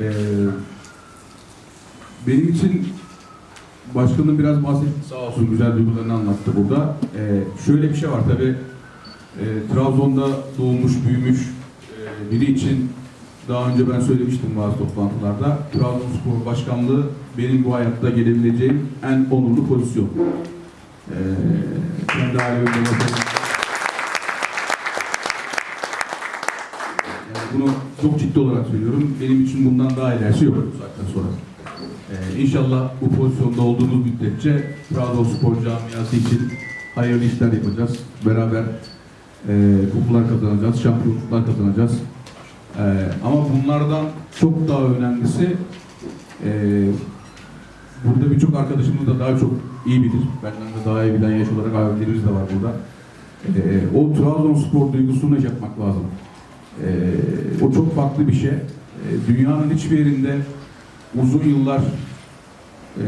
Ee, benim için başkanım biraz bahsetti sağ olsun güzel duygularını anlattı burada. Ee, şöyle bir şey var tabi Trabzon'da doğmuş büyümüş e, biri için daha önce ben söylemiştim bazı toplantılarda Trabzonspor Başkanlığı benim bu hayatta gelebileceğim en onurlu pozisyon. Ee, kendi ailemin babası- Yani bunu çok ciddi olarak söylüyorum. Benim için bundan daha ilerisi yok saatten sonra. Ee, inşallah bu pozisyonda olduğumuz müddetçe Trabzonspor camiası için hayırlı işler yapacağız. Beraber e, kupalar kazanacağız, şampiyonluklar kazanacağız. Ee, ama bunlardan çok daha önemlisi e, burada birçok arkadaşımız da daha çok iyi bilir. Benden de daha iyi bilen yaş olarak abilerimiz de var burada. Ee, o Trabzonspor duygusunu yaşatmak lazım. Ee, o çok farklı bir şey. Ee, dünyanın hiçbir yerinde uzun yıllar e,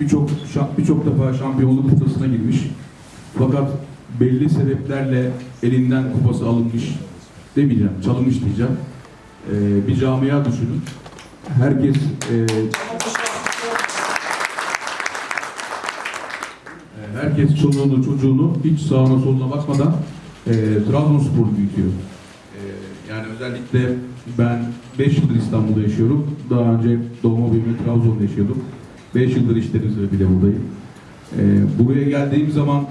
birçok birçok defa şampiyonluk kutasına girmiş. Fakat belli sebeplerle elinden kupası alınmış demeyeceğim, çalınmış diyeceğim. Ee, bir camia düşünün. Herkes e, e, herkes çoluğunu çocuğunu hiç sağına soluna bakmadan e, Trabzonspor'u büyütüyor. Özellikle ben 5 yıldır İstanbul'da yaşıyorum. Daha önce doğma büyüme Trabzon'da yaşıyordum. 5 yıldır işlerimizle bile buradayım. E, buraya geldiğim zaman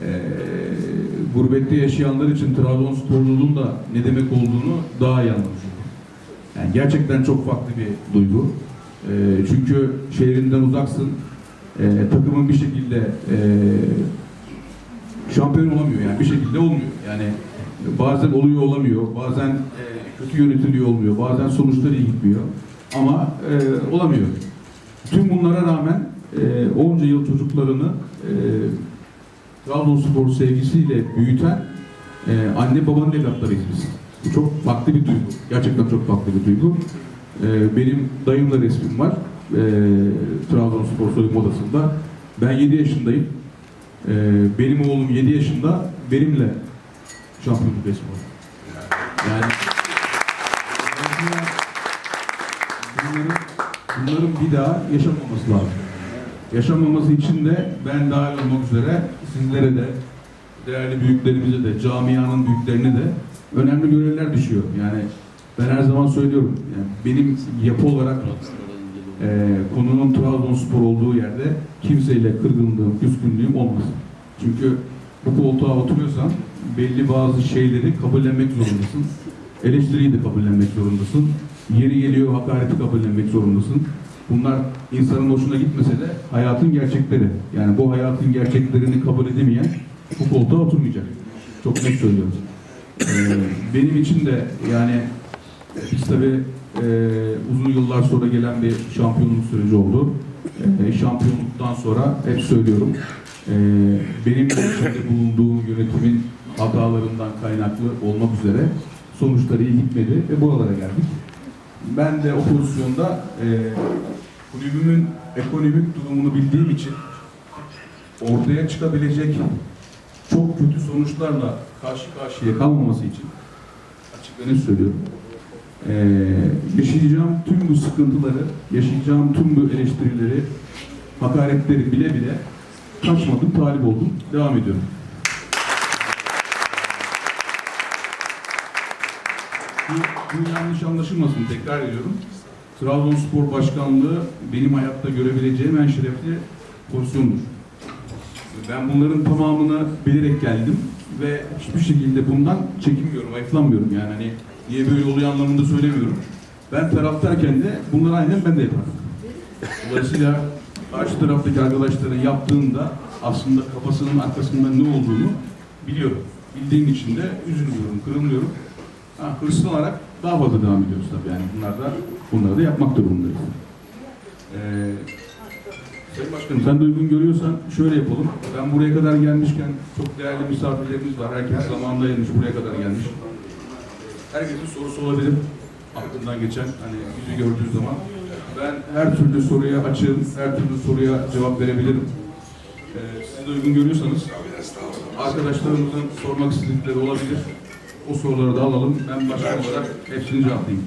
e, gurbette yaşayanlar için Trabzonsporluluğun da ne demek olduğunu daha iyi anlamış. Yani gerçekten çok farklı bir duygu. E, çünkü şehrinden uzaksın. E, takımın bir şekilde e, şampiyon olamıyor yani bir şekilde olmuyor. Yani bazen oluyor olamıyor, bazen e, kötü yönetiliyor olmuyor, bazen sonuçlar iyi gitmiyor. Ama e, olamıyor. Tüm bunlara rağmen e, onca yıl çocuklarını e, Trabzonspor sevgisiyle büyüten e, anne babanın evlatlarıyız biz. Bu çok farklı bir duygu. Gerçekten çok farklı bir duygu. E, benim dayımla resmim var. E, Trabzonspor soyunma odasında. Ben 7 yaşındayım. E, benim oğlum 7 yaşında benimle şampiyonluk resmi. Yani bunların, bunların bir daha yaşanmaması lazım. Yaşanmaması için de ben dahil olmak üzere sizlere de değerli büyüklerimize de camianın büyüklerine de önemli görevler düşüyor. Yani ben her zaman söylüyorum. Yani benim yapı olarak e, konunun Trabzonspor olduğu yerde kimseyle kırgınlığım, küskünlüğüm olmaz. Çünkü bu koltuğa oturuyorsan belli bazı şeyleri kabullenmek zorundasın. Eleştiriyi de kabullenmek zorundasın. Yeri geliyor hakareti kabullenmek zorundasın. Bunlar insanın hoşuna gitmese de hayatın gerçekleri. Yani bu hayatın gerçeklerini kabul edemeyen bu koltuğa oturmayacak. Çok net söylüyorum. Ee, benim için de yani biz tabii e, uzun yıllar sonra gelen bir şampiyonluk süreci oldu. E, şampiyonluktan sonra hep söylüyorum. e, benim de içinde bulunduğum yönetimin hatalarından kaynaklı olmak üzere sonuçları iyi gitmedi ve buralara geldik. Ben de o pozisyonda e, kulübümün ekonomik durumunu bildiğim için ortaya çıkabilecek çok kötü sonuçlarla karşı karşıya kalmaması için açık söylüyorum. Ee, yaşayacağım tüm bu sıkıntıları, yaşayacağım tüm bu eleştirileri, hakaretleri bile bile kaçmadım, talip oldum, devam ediyorum. Bu, bu yanlış anlaşılmasın, tekrar ediyorum. Trabzonspor Başkanlığı benim hayatta görebileceğim en şerefli pozisyondur. Ben bunların tamamını bilerek geldim ve hiçbir şekilde bundan çekinmiyorum, ayıflanmıyorum yani hani niye böyle oluyor anlamında söylemiyorum. Ben taraftarken de bunları aynen ben de yaparım. Dolayısıyla karşı taraftaki arkadaşların yaptığında aslında kafasının arkasında ne olduğunu biliyorum. Bildiğim için de üzülüyorum, kırılmıyorum. Ha, hırslanarak daha fazla devam ediyoruz tabii yani bunlar da bunları da yapmak durumundayız. Ee, Sayın Başkanım sen de uygun görüyorsan şöyle yapalım. Ben buraya kadar gelmişken çok değerli misafirlerimiz var. Herkes zamanında gelmiş, buraya kadar gelmiş. Herkesin sorusu olabilir. Aklından geçen hani bizi gördüğü zaman. Ben her türlü soruya açığım, her türlü soruya cevap verebilirim. Ee, siz de uygun görüyorsanız arkadaşlarımızın sormak istedikleri olabilir. O soruları da alalım. Ben başkan olarak hepsini cevaplayayım.